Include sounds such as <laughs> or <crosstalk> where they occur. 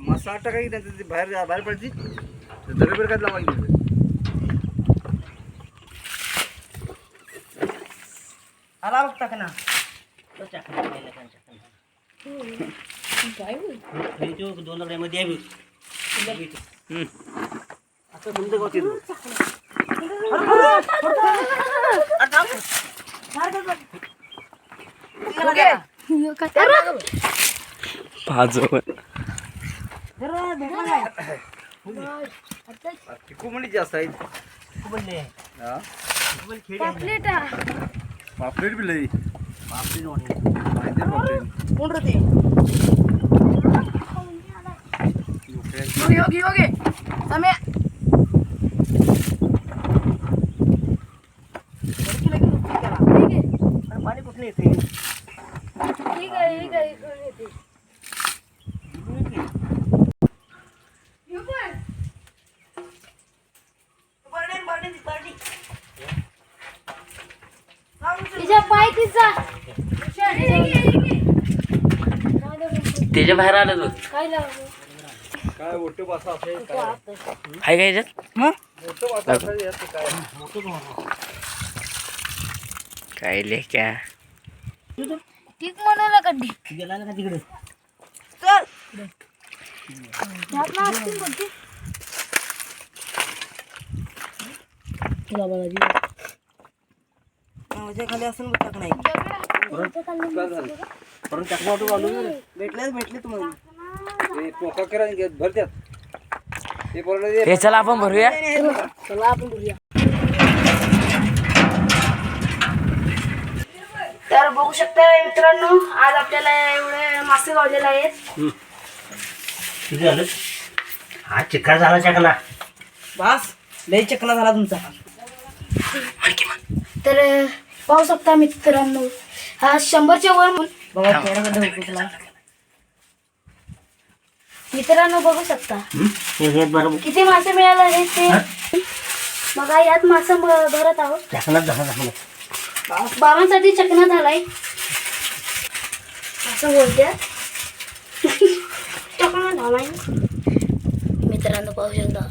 मसाला टाका की त्यांचं ते बाहेर बाहेर पडते दगड काय लावायची आला बघता का ना तो चाकणा केलेला का चाकणा. हे तो दोन दगडामध्ये आहे बघ. आता तुमचं गाव. ती कोंबडी जास्त आहे हा पापलेटा पापलेट बी लई माहिती आहे पापलेट योगी योगी योगी समय ठीक आहे ठीक आहे तिच्या पाय तिचा. त्याच्या बाहेर आलं तू. काय लावलं? काय मोठे असेल काय आहे. का याच्यात? मोठं पासा असेल यात काय? काय लेख्या ठीक म्हणाला कड्डी गेला ना का तिकडे असतील बघ तुला माझ्या खाली असं बघ नाही. काय झालं परत टाकवा तू घालून भेटलेच भेटले तुम्हाला. पोका करा हे चला आपण भरूया. चला आपण बघूया तर बघू शकता मित्रांनो आज आपल्याला एवढे मासे गावलेले आहेत. हा चिक्कार झाला चकला. बस लय चकला झाला तुमचा. तर पाहू शकता मित्रांनो. हा शंभरच्या वर बघा मित्रांनो बघू शकता. हे बरोबर. किती मासे मिळाले आहेत ते? बघा यात मासा भरत आहोत. झाला बाबांसाठी चकना झालाय. असं बोलत्या <laughs> चकना झालाय. मित्रांनो पाहू शकता.